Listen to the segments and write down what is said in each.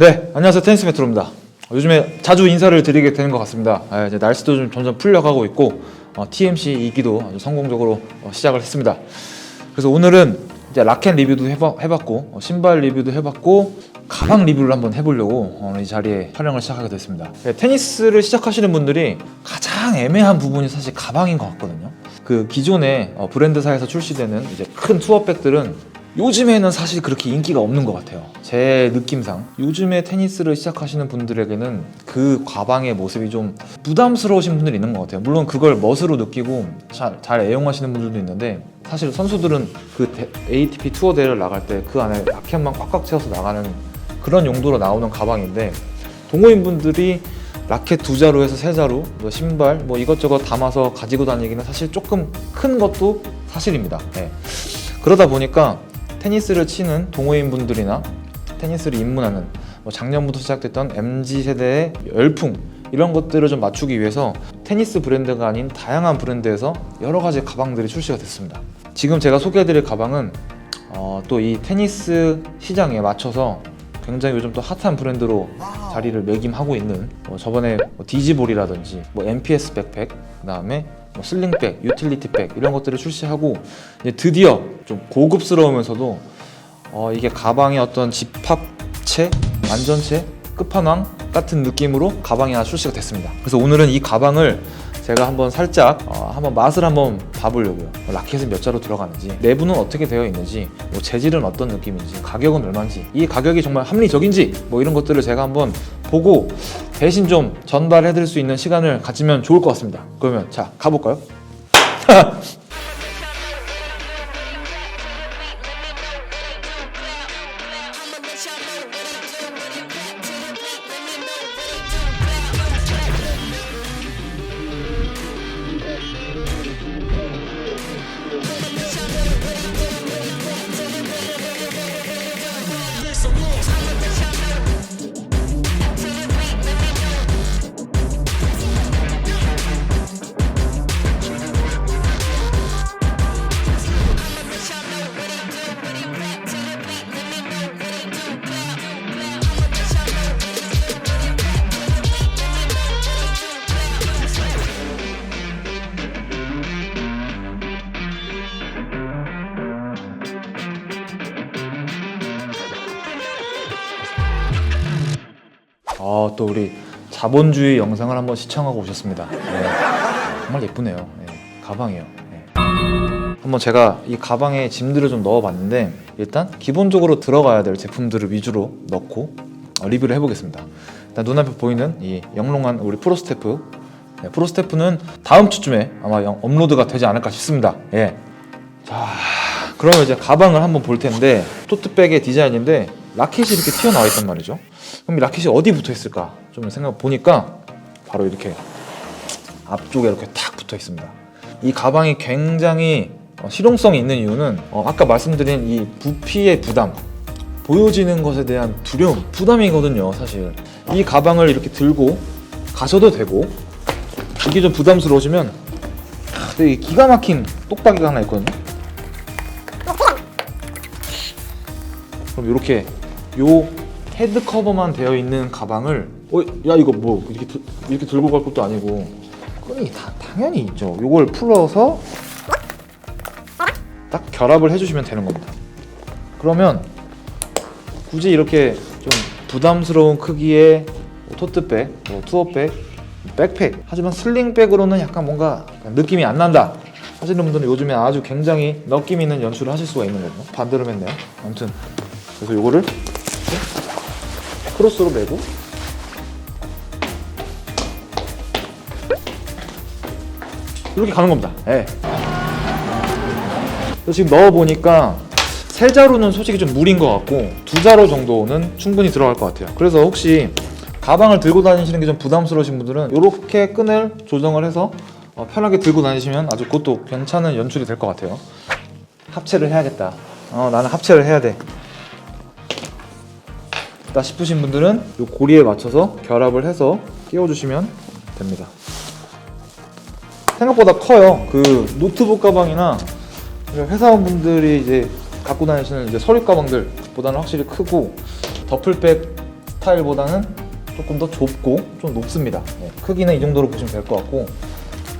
네, 안녕하세요. 테니스 메트로입니다. 요즘에 자주 인사를 드리게 되는 것 같습니다. 아, 이제 날씨도 좀 점점 풀려가고 있고 어, TMC 2기도 아주 성공적으로 어, 시작을 했습니다. 그래서 오늘은 이제 라켓 리뷰도 해봐, 해봤고 어, 신발 리뷰도 해봤고 가방 리뷰를 한번 해보려고 오늘 이 자리에 촬영을 시작하게 됐습니다. 네, 테니스를 시작하시는 분들이 가장 애매한 부분이 사실 가방인 것 같거든요. 그 기존의 어, 브랜드사에서 출시되는 이제 큰 투어백들은 요즘에는 사실 그렇게 인기가 없는 것 같아요. 제 느낌상 요즘에 테니스를 시작하시는 분들에게는 그 가방의 모습이 좀 부담스러우신 분들이 있는 것 같아요. 물론 그걸 멋으로 느끼고 잘, 잘 애용하시는 분들도 있는데 사실 선수들은 그 대- ATP 투어 대회를 나갈 때 그 안에 라켓만 꽉꽉 채워서 나가는 그런 용도로 나오는 가방인데 동호인 분들이 라켓 두 자루 에서 세 자루, 뭐 신발, 뭐 이것저것 담아서 가지고 다니기는 사실 조금 큰 것도 사실입니다. 네. 그러다 보니까 테니스를 치는 동호인 분들이나 테니스를 입문하는 뭐 작년부터 시작됐던 MZ 세대의 열풍 이런 것들을 좀 맞추기 위해서 테니스 브랜드가 아닌 다양한 브랜드에서 여러 가지 가방들이 출시가 됐습니다. 지금 제가 소개해드릴 가방은 어, 또 이 테니스 시장에 맞춰서 굉장히 요즘 또 핫한 브랜드로 자리를 매김하고 있는 뭐 저번에 뭐 디지볼이라든지 뭐 MPS 백팩 그다음에 뭐 슬링백, 유틸리티백 이런 것들을 출시하고 드디어 좀 고급스러우면서도 어, 이게 가방의 어떤 집합체, 완전체, 끝판왕 같은 느낌으로 가방이 하나 출시가 됐습니다. 그래서 오늘은 이 가방을 제가 한번 살짝 어, 한번 맛을 한번 봐보려고요. 뭐 라켓은 몇 자로 들어가는지, 내부는 어떻게 되어 있는지, 뭐 재질은 어떤 느낌인지, 가격은 얼마인지, 이 가격이 정말 합리적인지, 뭐 이런 것들을 제가 한번 보고 대신 좀 전달해드릴 수 있는 시간을 가지면 좋을 것 같습니다. 그러면 자 가볼까요? 어, 또 우리 자본주의 영상을 한번 시청하고 오셨습니다. 네. 정말 예쁘네요. 네, 가방이요. 네. 한번 제가 이 가방에 짐들을 좀 넣어봤는데 일단 기본적으로 들어가야 될 제품들을 위주로 넣고 어, 리뷰를 해보겠습니다. 일단 눈앞에 보이는 이 영롱한 우리 프로스테프 네, 프로스테프는 다음 주쯤에 아마 영- 업로드가 되지 않을까 싶습니다. 예. 자, 그러면 이제 가방을 한번 볼 텐데 토트백의 디자인인데 라켓이 이렇게 튀어나와 있단 말이죠. 그럼 이 라켓이 어디 붙어 있을까? 좀 생각 보니까 바로 이렇게 앞쪽에 이렇게 탁 붙어 있습니다. 이 가방이 굉장히 어, 실용성이 있는 이유는 어, 아까 말씀드린 이 부피의 부담, 보여지는 것에 대한 두려움, 부담이거든요, 사실. 이 가방을 이렇게 들고 가셔도 되고 이게 좀 부담스러우시면 되게 기가 막힌 똑딱이가 하나 있거든요. 그럼 이렇게 요 헤드 커버만 되어 있는 가방을 어, 야 이거 뭐 이렇게 들- 이렇게 들고 갈 것도 아니고 끈이 다 당연히 있죠. 요걸 풀어서 딱 결합을 해주시면 되는 겁니다. 그러면 굳이 이렇게 좀 부담스러운 크기의 뭐 토트백, 뭐 투어백, 백팩 하지만 슬링백으로는 약간 뭔가 느낌이 안 난다 하시는 분들은 요즘에 아주 굉장히 느낌 있는 연출을 하실 수가 있는 거죠 반대로 했네요 아무튼 그래서 요거를 크로스로 매고 이렇게 가는 겁니다 예. 그래서 지금 넣어보니까 세 자루는 솔직히 좀 무리인 것 같고 두 자루 정도는 충분히 들어갈 것 같아요. 그래서 혹시 가방을 들고 다니시는 게 좀 부담스러우신 분들은 이렇게 끈을 조정을 해서 어, 편하게 들고 다니시면 아주 그것도 괜찮은 연출이 될 것 같아요. 합체를 해야겠다. 어, 나는 합체를 해야 돼. 다 싶으신 분들은 이 고리에 맞춰서 결합을 해서 끼워주시면 됩니다. 생각보다 커요. 그 노트북 가방이나 회사원분들이 이제 갖고 다니시는 이제 서류 가방들보다는 확실히 크고 더플백 스타일보다는 조금 더 좁고 좀 높습니다. 네, 크기는 이 정도로 보시면 될 것 같고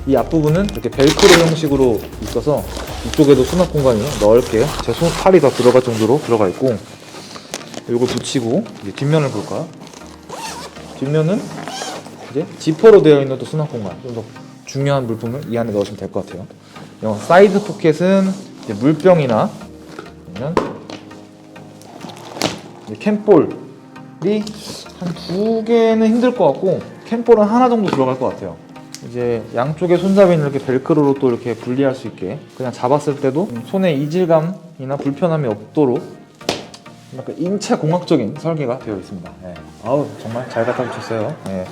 이 앞부분은 이렇게 벨크로 형식으로 있어서 이쪽에도 수납 공간이 넓게 제 손 팔이 다 들어갈 정도로 들어가 있고 이걸 붙이고 이제 뒷면을 볼까요? 뒷면은 이제 지퍼로 되어 있는 또 수납 공간 좀 더 중요한 물품을 이 안에 넣으시면 될 것 같아요. 이 사이드 포켓은 이제 물병이나 아니면 캠볼이 한 두 개는 힘들 것 같고 캠볼은 하나 정도 들어갈 것 같아요. 이제 양쪽에 손잡이는 이렇게 벨크로로 또 이렇게 분리할 수 있게 그냥 잡았을 때도 손에 이질감이나 불편함이 없도록 약간 인체 공학적인 설계가 되어 있습니다. 네. 아우 정말 잘 갖다 붙였어요. 네.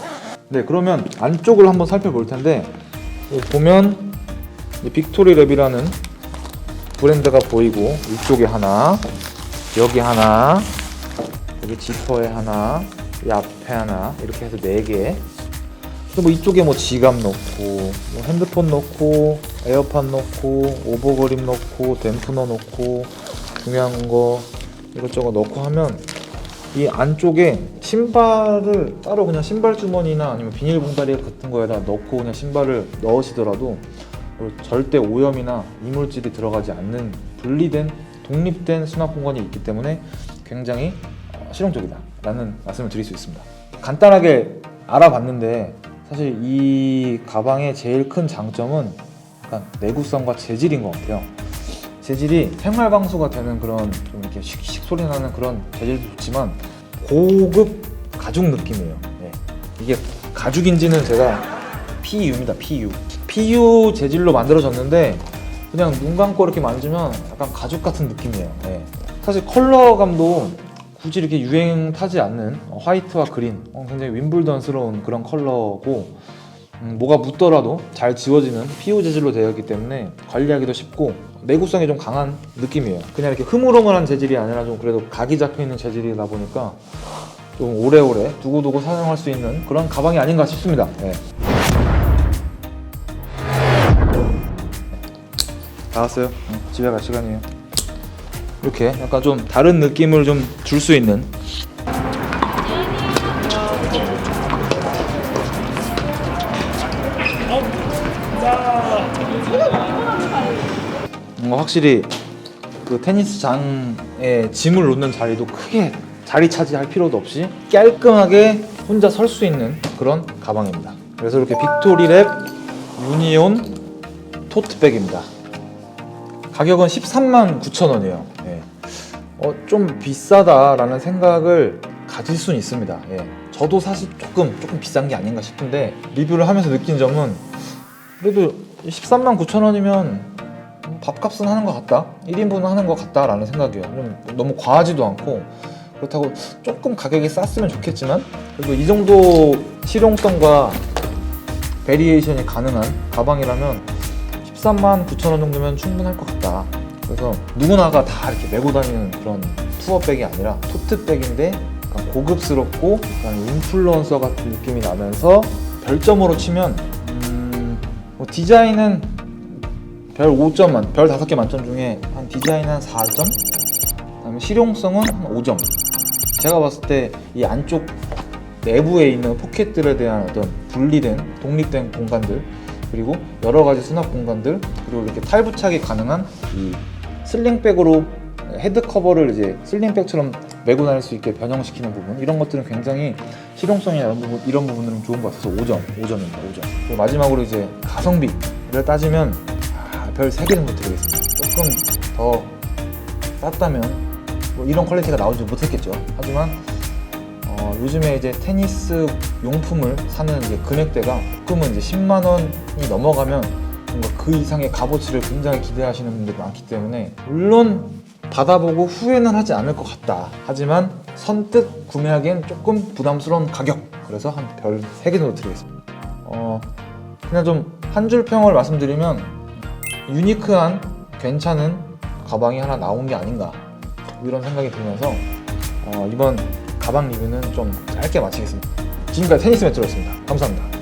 네 그러면 안쪽을 한번 살펴볼 텐데 보면 이 빅토리 랩이라는 브랜드가 보이고 이쪽에 하나, 여기 하나, 여기 지퍼에 하나, 이 앞에 하나 이렇게 해서 네 개. 또뭐 이쪽에 뭐 지갑 넣고, 뭐 핸드폰 넣고, 에어팟 넣고, 오버그립 넣고, 댐프너 넣고, 중요한 거 이것저것 넣고 하면 이 안쪽에 신발을 따로 그냥 신발 주머니나 아니면 비닐 봉다리 같은 거에다 넣고 그냥 신발을 넣으시더라도 절대 오염이나 이물질이 들어가지 않는 분리된 독립된 수납 공간이 있기 때문에 굉장히 어, 실용적이다 라는 말씀을 드릴 수 있습니다. 간단하게 알아봤는데 사실 이 가방의 제일 큰 장점은 약간 내구성과 재질인 것 같아요. 재질이 생활 방수가 되는 그런 좀 이렇게 씩씩 소리 나는 그런 재질도 좋지만 고급 가죽 느낌이에요. 네. 이게 가죽인지는 제가 PU입니다. PU. PU 재질로 만들어졌는데 그냥 눈 감고 이렇게 만지면 약간 가죽 같은 느낌이에요. 네. 사실 컬러감도 굳이 이렇게 유행 타지 않는 어, 화이트와 그린 어, 굉장히 윈블던스러운 그런 컬러고 음, 뭐가 묻더라도 잘 지워지는 PU 재질로 되어 있기 때문에 관리하기도 쉽고 내구성이 좀 강한 느낌이에요. 그냥 이렇게 흐물흐물한 재질이 아니라 좀 그래도 각이 잡혀 있는 재질이다 보니까 좀 오래오래 두고두고 사용할 수 있는 그런 가방이 아닌가 싶습니다. 네. 나왔어요. 응, 집에 갈 시간이에요. 이렇게 약간 좀 다른 느낌을 좀 줄 수 있는 뭔가 확실히 그 테니스장에 짐을 놓는 자리도 크게 자리 차지할 필요도 없이 깔끔하게 혼자 설 수 있는 그런 가방입니다. 그래서 이렇게 빅토리랩 유니온 토트백입니다. 가격은 13만 9천 원이에요. 예. 어, 좀 비싸다라는 생각을 가질 수는 있습니다. 예. 저도 사실 조금 조금 비싼 게 아닌가 싶은데 리뷰를 하면서 느낀 점은 그래도 13만 9천 원이면 밥값은 하는 것 같다. 1인분은 하는 것 같다라는 생각이에요. 좀 너무 과하지도 않고 그렇다고 조금 가격이 쌌으면 좋겠지만 그래도 이 정도 실용성과 베리에이션이 가능한 가방이라면 13만 9천 원 정도면 충분할 것 같다. 그래서 누구나가 다 이렇게 메고 다니는 그런 투어백이 아니라 토트백인데 약간 고급스럽고 약간 인플루언서 같은 느낌이 나면서 별점으로 치면 음, 뭐 디자인은 별 5점 만, 별 5개 만점 중에 한 디자인 한 4점? 그다음에 실용성은 한 5점. 제가 봤을 때 이 안쪽 내부에 있는 포켓들에 대한 어떤 분리된 독립된 공간들 그리고 여러 가지 수납 공간들 그리고 이렇게 탈부착이 가능한 이 슬링백으로 헤드 커버를 이제 슬링백처럼 메고 다닐 수 있게 변형시키는 부분 이런 것들은 굉장히 실용성이나 이런 부분 이런 부분들은 좋은 것 같아서 5점, 5점입니다. 5점. 그리고 마지막으로 이제 가성비를 따지면 아, 별 3개 정도 드리겠습니다. 조금 더 쌌다면 뭐 이런 퀄리티가 나오지 못했겠죠. 하지만 어, 요즘에 이제 테니스 용품을 사는 이제 금액대가 조금은 이제 10만 원이 넘어가면 뭔가 그 이상의 값어치를 굉장히 기대하시는 분들이 많기 때문에 물론 받아보고 후회는 하지 않을 것 같다. 하지만 선뜻 구매하기엔 조금 부담스러운 가격. 그래서 한 별 3개 정도 드리겠습니다. 어, 그냥 좀 한 줄 평을 말씀드리면 유니크한 괜찮은 가방이 하나 나온 게 아닌가 이런 생각이 들면서 어, 이번 가방 리뷰는 좀 짧게 마치겠습니다. 지금까지 테니스 매트로였습니다. 감사합니다.